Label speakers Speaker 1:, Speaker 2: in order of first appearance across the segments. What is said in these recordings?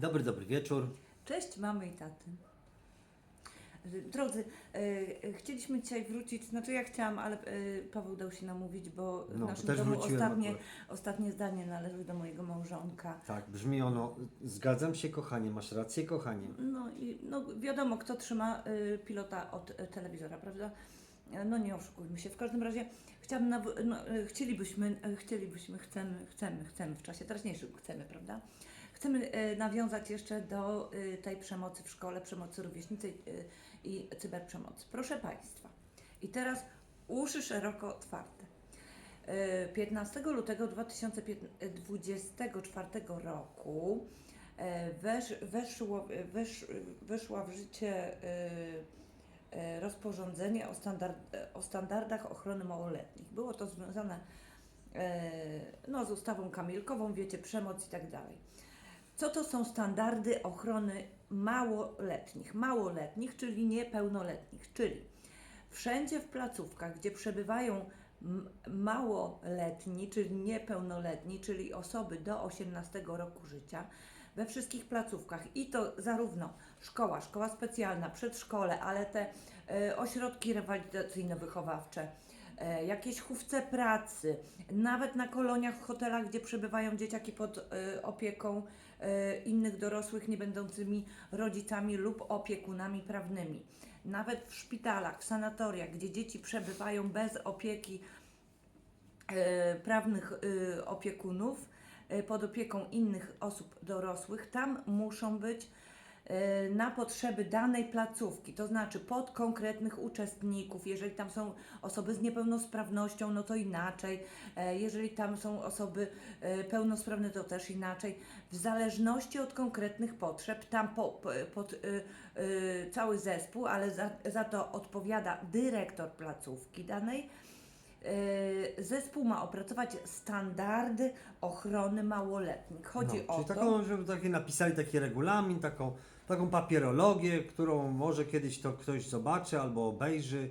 Speaker 1: Dobry, dobry wieczór.
Speaker 2: Cześć mamy i taty. Drodzy, e, e, chcieliśmy dzisiaj wrócić, znaczy ja chciałam, ale e, Paweł dał się namówić, bo w
Speaker 1: No,
Speaker 2: naszym
Speaker 1: też
Speaker 2: domu
Speaker 1: wróciłem
Speaker 2: ostatnie,
Speaker 1: akurat.
Speaker 2: ostatnie zdanie należy do mojego małżonka.
Speaker 1: Tak, brzmi ono. Zgadzam się, kochanie, masz rację, kochanie.
Speaker 2: No i no, wiadomo, kto trzyma e, pilota od e, telewizora, prawda? E, No nie oszukujmy się. W każdym razie chciałabym, naw- no, chcielibyśmy, chcielibyśmy, chcemy, chcemy, chcemy w czasie teraźniejszym, chcemy, prawda? Chcemy e, nawiązać jeszcze do e, tej przemocy w szkole, przemocy rówieśniczej e, i cyberprzemocy. Proszę Państwa, i teraz uszy szeroko otwarte. E, 15 lutego 2024 roku wesz, weszło, wesz, weszła w życie rozporządzenie o, standard, o standardach ochrony małoletnich. Było to związane no, z ustawą kamilkową, wiecie, przemoc i tak dalej. Co to są standardy ochrony małoletnich? Małoletnich, czyli niepełnoletnich, czyli wszędzie w placówkach, gdzie przebywają małoletni, czyli niepełnoletni, czyli osoby do 18 roku życia, we wszystkich placówkach i to zarówno szkoła, szkoła specjalna, przedszkole, ale te e, ośrodki rewalidacyjno-wychowawcze, jakieś chówce pracy, nawet na koloniach w hotelach, gdzie przebywają dzieciaki pod e, opieką e, innych dorosłych, nie będącymi rodzicami lub opiekunami prawnymi. Nawet w szpitalach, w sanatoriach, gdzie dzieci przebywają bez opieki e, prawnych e, opiekunów, e, pod opieką innych osób dorosłych, tam muszą być e, na potrzeby danej placówki, to znaczy pod konkretnych uczestników. Jeżeli tam są osoby z niepełnosprawnością, no to inaczej. E, Jeżeli tam są osoby e, pełnosprawne, to też inaczej. W zależności od konkretnych potrzeb, tam po, po, pod y, y, cały zespół, ale za, za to odpowiada dyrektor placówki danej. E, Zespół ma opracować standardy ochrony małoletnich. Chodzi
Speaker 1: no,
Speaker 2: o
Speaker 1: czyli
Speaker 2: to.
Speaker 1: taką, żeby taki napisali taki regulamin, taką, taką papierologię, którą może kiedyś to ktoś zobaczy albo obejrzy,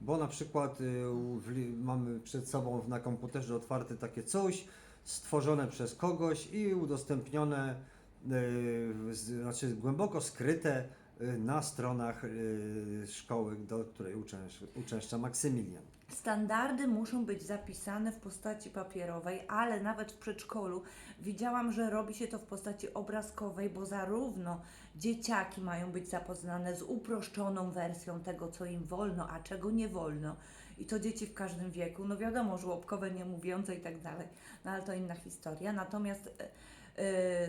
Speaker 1: bo na przykład y, mamy przed sobą na komputerze otwarte takie coś stworzone przez kogoś i udostępnione, y, znaczy głęboko skryte y, na stronach szkoły, do której uczęsz, uczęszcza Maksymilian.
Speaker 2: Standardy muszą być zapisane w postaci papierowej, ale nawet w przedszkolu widziałam, że robi się to w postaci obrazkowej, bo zarówno dzieciaki mają być zapoznane z uproszczoną wersją tego, co im wolno, a czego nie wolno. I to dzieci w każdym wieku, no wiadomo, żłobkowe, niemówiące i tak dalej, no ale to inna historia. Natomiast e,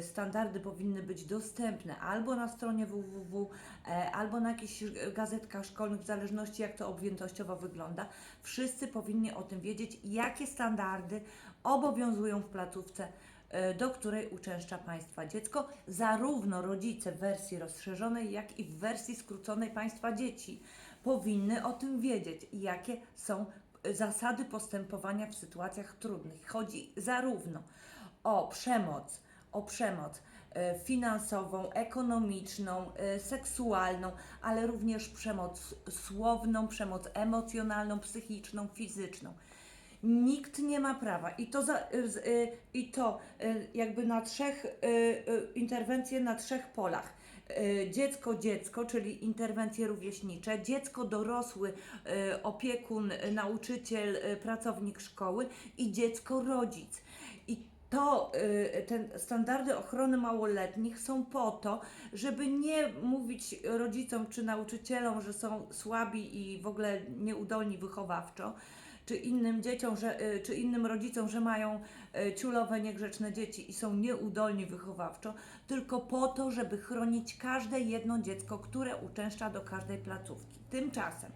Speaker 2: standardy powinny być dostępne albo na stronie www, e, albo na jakichś gazetkach szkolnych, w zależności jak to objętościowo wygląda. Wszyscy powinni o tym wiedzieć, jakie standardy obowiązują w placówce, e, do której uczęszcza Państwa dziecko, zarówno rodzice w wersji rozszerzonej, jak i w wersji skróconej Państwa dzieci powinny o tym wiedzieć, jakie są e, zasady postępowania w sytuacjach trudnych. Chodzi zarówno o przemoc, o przemoc e, finansową, ekonomiczną, e, seksualną, ale również przemoc słowną, przemoc emocjonalną, psychiczną, fizyczną. Nikt nie ma prawa i to, za, y, i to jakby na trzech interwencje na trzech polach. Dziecko, dziecko, czyli interwencje rówieśnicze, dziecko, dorosły, opiekun, nauczyciel, pracownik szkoły i dziecko, rodzic. To, y, te standardy ochrony małoletnich są po to, żeby nie mówić rodzicom czy nauczycielom, że są słabi i w ogóle nieudolni wychowawczo, czy innym dzieciom, że, y, czy innym rodzicom, że mają y, ciulowe, niegrzeczne dzieci i są nieudolni wychowawczo, tylko po to, żeby chronić każde jedno dziecko, które uczęszcza do każdej placówki. Tymczasem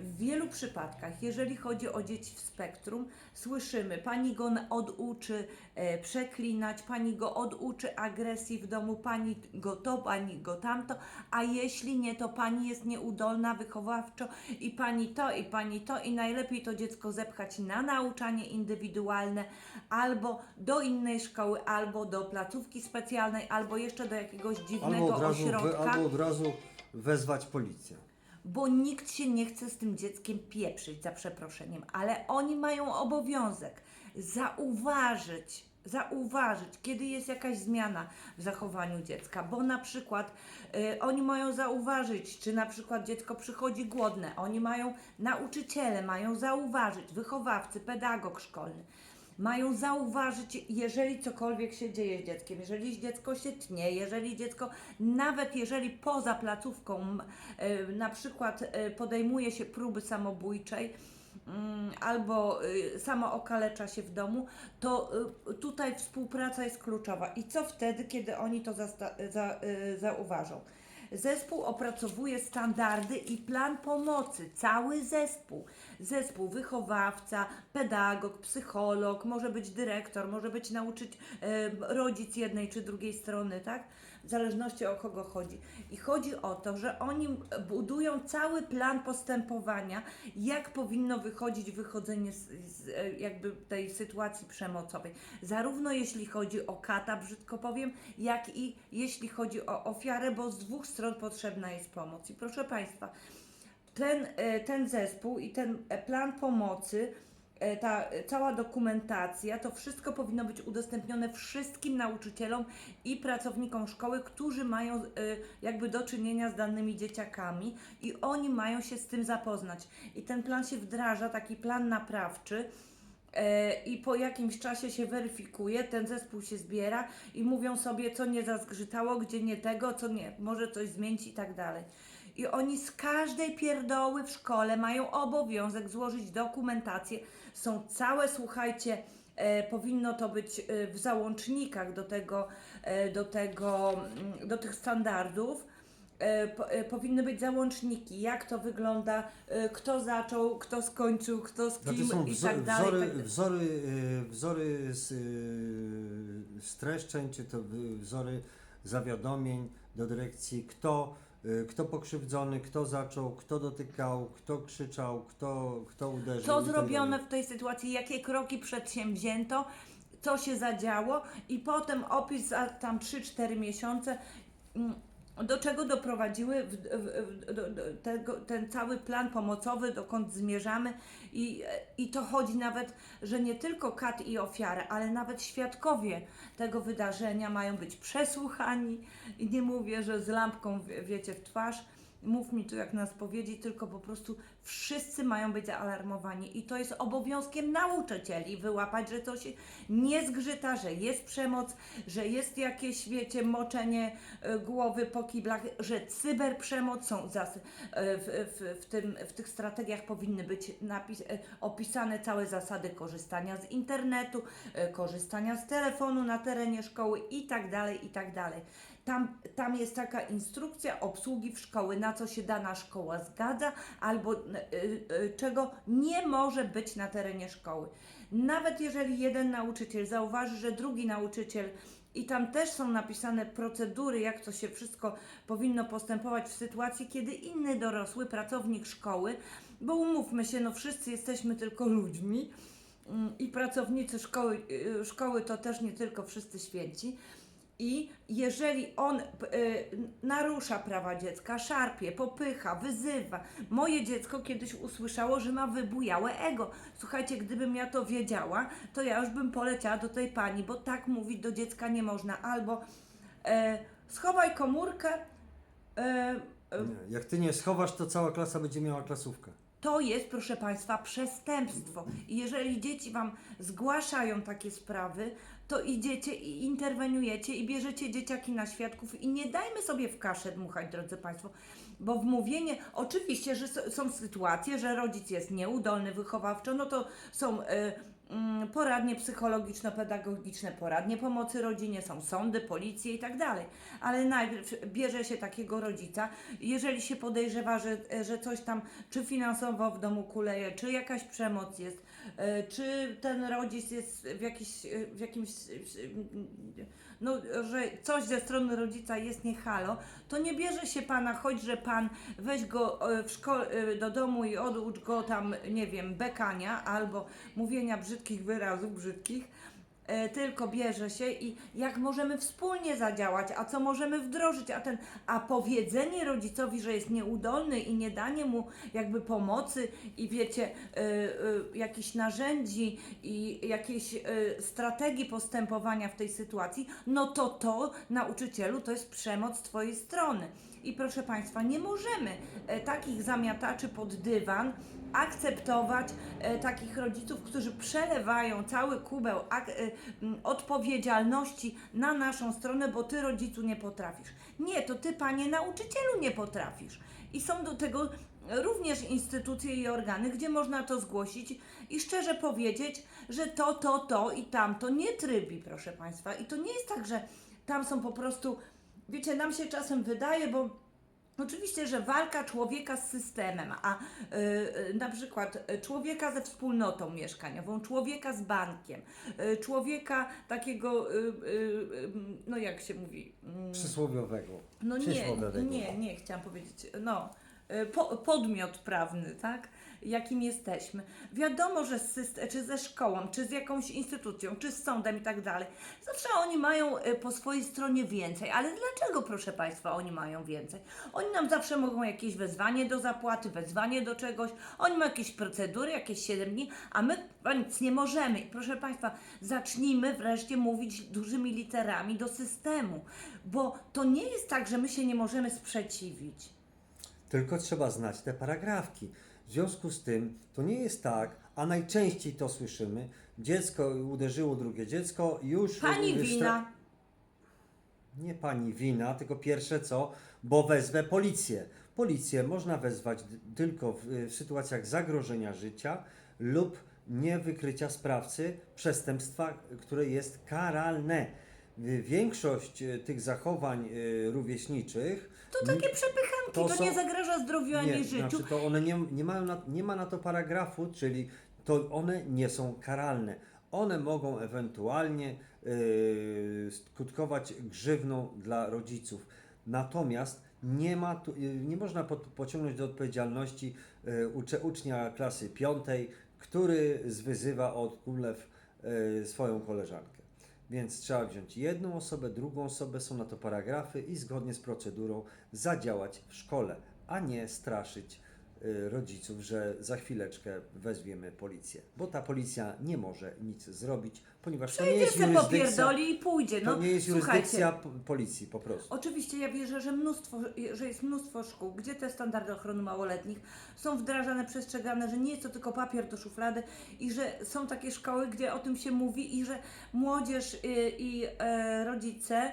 Speaker 2: w wielu przypadkach, jeżeli chodzi o dzieci w spektrum, słyszymy, pani go oduczy e, przeklinać, pani go oduczy agresji w domu, pani go to, pani go tamto, a jeśli nie, to pani jest nieudolna wychowawczo i pani to, i pani to, i najlepiej to dziecko zepchać na nauczanie indywidualne albo do innej szkoły, albo do placówki specjalnej, albo jeszcze do jakiegoś dziwnego
Speaker 1: Albo
Speaker 2: ośrodka
Speaker 1: albo od razu wezwać policję.
Speaker 2: Bo nikt się nie chce z tym dzieckiem pieprzyć, za przeproszeniem, ale oni mają obowiązek zauważyć zauważyć, kiedy jest jakaś zmiana w zachowaniu dziecka, bo na przykład y, oni mają zauważyć, czy na przykład dziecko przychodzi głodne, oni mają, nauczyciele mają zauważyć, wychowawcy, pedagog szkolny, mają zauważyć, jeżeli cokolwiek się dzieje z dzieckiem, jeżeli dziecko się tnie, jeżeli dziecko, nawet jeżeli poza placówką y, na przykład y, podejmuje się próby samobójczej, mm, albo y, samo okalecza się w domu, to y, tutaj współpraca jest kluczowa. I co wtedy, kiedy oni to zasta- za, y, zauważą? Zespół opracowuje standardy i plan pomocy, cały zespół. Zespół wychowawca, pedagog, psycholog, może być dyrektor, może być nauczyć rodzic jednej czy drugiej strony, tak? W zależności o kogo chodzi. I chodzi o to, że oni budują cały plan postępowania, jak powinno wychodzić wychodzenie z, z jakby tej sytuacji przemocowej. Zarówno jeśli chodzi o kata, brzydko powiem, jak i jeśli chodzi o ofiarę, bo z dwóch stron potrzebna jest pomoc. I proszę Państwa, ten, e, ten zespół i ten plan pomocy, ta e, cała dokumentacja, to wszystko powinno być udostępnione wszystkim nauczycielom i pracownikom szkoły, którzy mają e, jakby do czynienia z danymi dzieciakami i oni mają się z tym zapoznać. I ten plan się wdraża, taki plan naprawczy. E, I po jakimś czasie się weryfikuje, ten zespół się zbiera i mówią sobie, co nie zazgrzytało, gdzie nie tego, co nie, może coś zmienić i tak dalej. I oni z każdej pierdoły w szkole mają obowiązek złożyć dokumentację. Są całe, słuchajcie, e, powinno to być e, w załącznikach do tego, e, do tego, mm, do tych standardów. Po, powinny być załączniki, jak to wygląda, kto zaczął, kto skończył, kto z kim
Speaker 1: Znaczy są
Speaker 2: i tak dalej.
Speaker 1: wzory,
Speaker 2: tak dalej.
Speaker 1: wzory, wzory z, streszczeń, czy to wzory zawiadomień do dyrekcji, kto, kto pokrzywdzony, kto zaczął, kto dotykał, kto krzyczał, kto, kto uderzył.
Speaker 2: Co
Speaker 1: i tak
Speaker 2: zrobione
Speaker 1: dalej.
Speaker 2: w tej sytuacji, jakie kroki przedsięwzięto, co się zadziało i potem opis za tam 3-4 miesiące, mm, do czego doprowadziły w, w, do, do, tego, ten cały plan pomocowy, dokąd zmierzamy? I, i to chodzi nawet, że nie tylko kat i ofiara, ale nawet świadkowie tego wydarzenia mają być przesłuchani. I nie mówię, że z lampką, wie- wiecie, w twarz, mów mi tu jak nas powiedzieć, tylko po prostu wszyscy mają być zaalarmowani i to jest obowiązkiem nauczycieli wyłapać, że to się nie zgrzyta, że jest przemoc, że jest jakieś, wiecie, moczenie e, głowy po kiblach, że cyberprzemoc są e, w, w, w, tym, w tych strategiach powinny być napis, e, opisane całe zasady korzystania z internetu, korzystania z telefonu na terenie szkoły i tak dalej, i tak dalej. Tam, tam jest taka instrukcja obsługi w szkoły, na co się dana szkoła zgadza, albo y, y, czego nie może być na terenie szkoły. Nawet jeżeli jeden nauczyciel zauważy, że drugi nauczyciel i tam też są napisane procedury, jak to się wszystko powinno postępować w sytuacji, kiedy inny dorosły pracownik szkoły, bo umówmy się, no wszyscy jesteśmy tylko ludźmi mm, i pracownicy szkoły, y, szkoły to też nie tylko wszyscy święci. I jeżeli on y, narusza prawa dziecka, szarpie, popycha, wyzywa. Moje dziecko kiedyś usłyszało, że ma wybujałe ego. Słuchajcie, gdybym ja to wiedziała, to ja już bym poleciała do tej pani, bo tak mówić do dziecka nie można. Albo e, schowaj komórkę. E, e,
Speaker 1: Nie, Jak ty nie schowasz, to cała klasa będzie miała klasówkę.
Speaker 2: To jest, proszę Państwa, przestępstwo. I jeżeli dzieci Wam zgłaszają takie sprawy, to idziecie i interweniujecie i bierzecie dzieciaki na świadków i nie dajmy sobie w kaszę dmuchać, drodzy Państwo. Bo wmówienie, oczywiście, że są sytuacje, że rodzic jest nieudolny wychowawczo, no to są mm, poradnie psychologiczno-pedagogiczne, poradnie pomocy rodzinie, są sądy, policje i tak dalej. Ale najpierw bierze się takiego rodzica, jeżeli się podejrzewa, że, że coś tam, czy finansowo w domu kuleje, czy jakaś przemoc jest, czy ten rodzic jest w, jakiś, e, w jakimś, no, że coś ze strony rodzica jest nie halo, to nie bierze się pana, choć że pan weź go e, w e, do domu i oducz go tam, nie wiem, bekania albo mówienia brzydkich wyrazów, brzydkich, e, tylko bierze się i jak możemy wspólnie zadziałać, a co możemy wdrożyć, a ten, a powiedzenie rodzicowi, że jest nieudolny i nie danie mu jakby pomocy i wiecie, e, e, jakichś narzędzi i jakiejś e, strategii postępowania w tej sytuacji, no to to nauczycielu to jest przemoc z twojej strony. I proszę Państwa, nie możemy e, takich zamiataczy pod dywan akceptować e, takich rodziców, którzy przelewają cały kubeł ak- e, odpowiedzialności na naszą stronę, bo ty rodzicu nie potrafisz. Nie, to ty panie nauczycielu nie potrafisz. I są do tego również instytucje i organy, gdzie można to zgłosić i szczerze powiedzieć, że to, to, to i tamto nie trybi, proszę Państwa. I to nie jest tak, że tam są po prostu, wiecie, nam się czasem wydaje, bo Oczywiście, że walka człowieka z systemem, a y, y, na przykład y, człowieka ze wspólnotą mieszkaniową, człowieka z bankiem, człowieka takiego, no jak się mówi, mm,
Speaker 1: Przysłowiowego.
Speaker 2: no nie,
Speaker 1: Przysłowiowego.
Speaker 2: nie, nie chciałam powiedzieć, no po, podmiot prawny, tak? Jakim jesteśmy. Wiadomo, że z czy ze szkołą, czy z jakąś instytucją, czy z sądem i tak dalej. Zawsze oni mają y, po swojej stronie więcej, ale dlaczego, proszę Państwa, oni mają więcej? Oni nam zawsze mogą jakieś wezwanie do zapłaty, wezwanie do czegoś, oni mają jakieś procedury, jakieś 7 dni, a my nic nie możemy. Proszę Państwa, zacznijmy wreszcie mówić dużymi literami do systemu, bo to nie jest tak, że my się nie możemy sprzeciwić.
Speaker 1: Tylko trzeba znać te paragrafki. W związku z tym to nie jest tak, a najczęściej to słyszymy, dziecko uderzyło drugie dziecko, już...
Speaker 2: Pani wina.
Speaker 1: Nie pani wina, tylko pierwsze co, bo wezwę policję. Policję można wezwać tylko w, w sytuacjach zagrożenia życia lub niewykrycia sprawcy przestępstwa, które jest karalne. Y, Większość y, tych zachowań y, rówieśniczych
Speaker 2: To takie przepychanki,
Speaker 1: To
Speaker 2: to,
Speaker 1: są-
Speaker 2: nie zagraża zdrowiu ani życiu.
Speaker 1: Znaczy to one nie, nie mają na, nie ma na to paragrafu, czyli to one nie są karalne. One mogą ewentualnie yy, skutkować grzywną dla rodziców. Natomiast nie, ma tu, nie można pod, pociągnąć do odpowiedzialności ucze, ucznia klasy piątej, który zwyzywa od kulew swoją koleżankę. Więc trzeba wziąć jedną osobę, drugą osobę, są na to paragrafy i zgodnie z procedurą zadziałać w szkole, a nie straszyć rodziców, że za chwileczkę wezwiemy policję. Bo ta policja nie może nic zrobić, ponieważ to nie
Speaker 2: Przyjdzie
Speaker 1: jest
Speaker 2: se
Speaker 1: jurysdykcja,
Speaker 2: popierdoli i pójdzie. No,
Speaker 1: to nie jest
Speaker 2: słuchajcie,
Speaker 1: jurysdykcja po- policji po prostu.
Speaker 2: Oczywiście ja wierzę, że mnóstwo, że jest mnóstwo szkół, gdzie te standardy ochrony małoletnich są wdrażane, przestrzegane, że nie jest to tylko papier do szuflady i że są takie szkoły, gdzie o tym się mówi i że młodzież y, i e, rodzice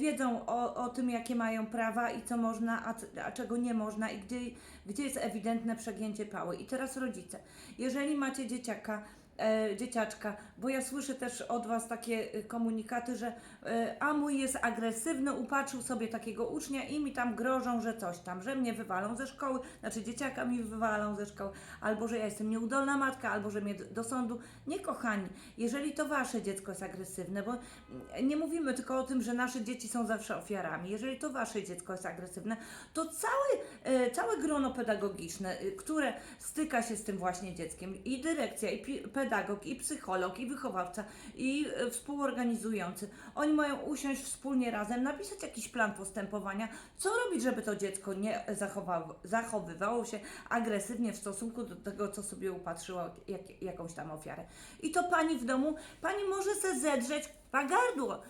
Speaker 2: wiedzą o, o tym, jakie mają prawa i co można, a, a czego nie można i gdzie, gdzie jest ewidentne przegięcie pały. I teraz rodzice, jeżeli macie dzieciaka, e, dzieciaczka, bo ja słyszę też od Was takie y, komunikaty, że e, a mój jest agresywny, upatrzył sobie takiego ucznia i mi tam grożą, że coś tam, że mnie wywalą ze szkoły, znaczy dzieciaka mi wywalą ze szkoły, albo że ja jestem nieudolna matka, albo że mnie do, sądu. Nie kochani, jeżeli to Wasze dziecko jest agresywne, bo mm, nie mówimy tylko o tym, że nasze dzieci są zawsze ofiarami, jeżeli to Wasze dziecko jest agresywne, to cały, e, całe grono pedagogiczne, y, które styka się z tym właśnie dzieckiem, i dyrekcja, i pi- pedagog, i psycholog, i wychowawca, i e, współorganizujący, oni mają usiąść wspólnie razem, napisać jakiś plan postępowania, co robić, żeby to dziecko nie zachowało, zachowywało się agresywnie w stosunku do tego, co sobie upatrzyło jak, jakąś tam ofiarę. I to pani w domu, pani może se zedrzeć na gardło. E,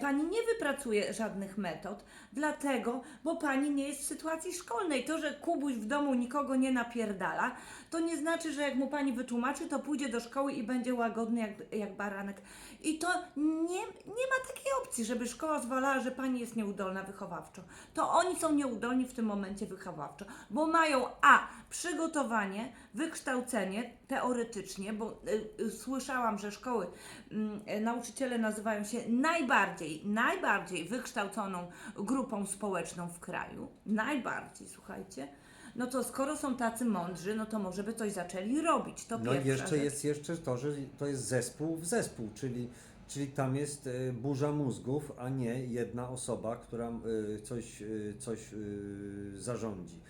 Speaker 2: Pani nie wypracuje żadnych metod, dlatego, bo pani nie jest w sytuacji szkolnej. To, że Kubuś w domu nikogo nie napierdala, to nie znaczy, że jak mu pani wytłumaczy, to pójdzie do szkoły i będzie łagodny jak, jak baranek. I to nie, nie ma takiej opcji, żeby szkoła zwalała, że pani jest nieudolna wychowawczo. To oni są nieudolni w tym momencie wychowawczo, bo mają A. Przygotowanie, wykształcenie teoretycznie, bo y, y, słyszałam, że szkoły, y, nauczyciele nazywają się najbardziej, najbardziej wykształconą grupą społeczną w kraju. Najbardziej, słuchajcie. No to skoro są tacy mądrzy, no to może by coś zaczęli robić. To
Speaker 1: No i
Speaker 2: pierwsza
Speaker 1: jeszcze
Speaker 2: rzecz.
Speaker 1: jest jeszcze to, że to jest zespół w zespół, czyli, czyli tam jest e, burza mózgów, a nie jedna osoba, która e, coś, coś zarządzi.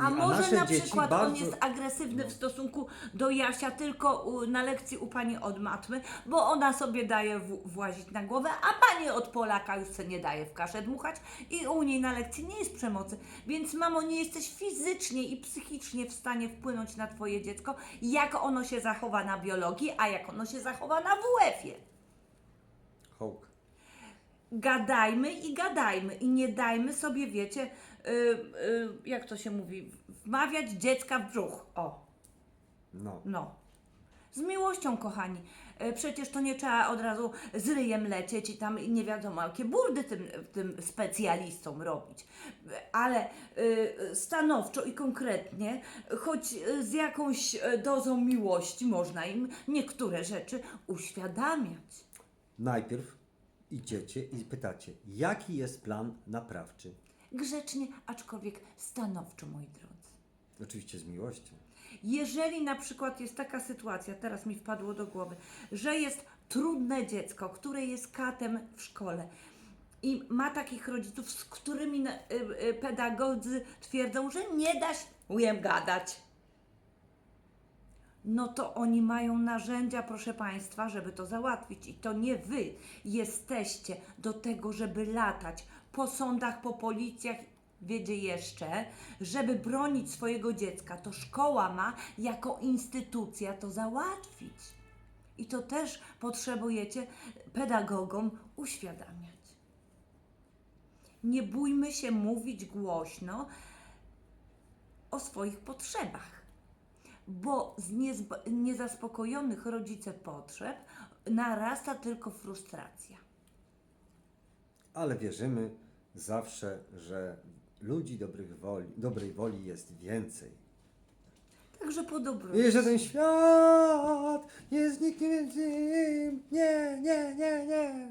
Speaker 2: A może
Speaker 1: nasze
Speaker 2: na
Speaker 1: dzieci
Speaker 2: przykład on
Speaker 1: bardzo-
Speaker 2: jest agresywny w stosunku do Jasia tylko u, na lekcji u pani od matmy, bo ona sobie daje w, włazić na głowę, a pani od Polaka już se nie daje w kaszę dmuchać i u niej na lekcji nie jest przemocy. Więc mamo, nie jesteś fizycznie i psychicznie w stanie wpłynąć na twoje dziecko, jak ono się zachowa na biologii, a jak ono się zachowa na WF-ie.
Speaker 1: Hołk.
Speaker 2: gadajmy i gadajmy i nie dajmy sobie, wiecie, jak to się mówi, wmawiać dziecka w brzuch. O,
Speaker 1: No.
Speaker 2: no. Z miłością, kochani. Y, Przecież to nie trzeba od razu z ryjem lecieć i tam nie wiadomo jakie burdy tym, tym specjalistom robić. Y, Ale y, stanowczo i konkretnie, choć y, z jakąś y, dozą miłości można im niektóre rzeczy uświadamiać.
Speaker 1: Najpierw idziecie i pytacie, jaki jest plan naprawczy?
Speaker 2: Grzecznie, aczkolwiek stanowczo, moi drodzy.
Speaker 1: Oczywiście z miłością.
Speaker 2: Jeżeli na przykład jest taka sytuacja, teraz mi wpadło do głowy, że jest trudne dziecko, które jest katem w szkole i ma takich rodziców, z którymi y, y, pedagodzy twierdzą, że nie da się ujem gadać. No to oni mają narzędzia, proszę Państwa, żeby to załatwić. I to nie Wy jesteście do tego, żeby latać po sądach, po policjach, wiedzie jeszcze, żeby bronić swojego dziecka. To szkoła ma jako instytucja to załatwić. I to też potrzebujecie pedagogom uświadamiać. Nie bójmy się mówić głośno o swoich potrzebach bo z niezaspokojonych rodzice potrzeb narasta tylko frustracja.
Speaker 1: Ale wierzymy zawsze, że ludzi dobrych woli, dobrej woli jest więcej.
Speaker 2: Także po dobru.
Speaker 1: I że ten świat nie zniknie. Nie, nie, nie, nie.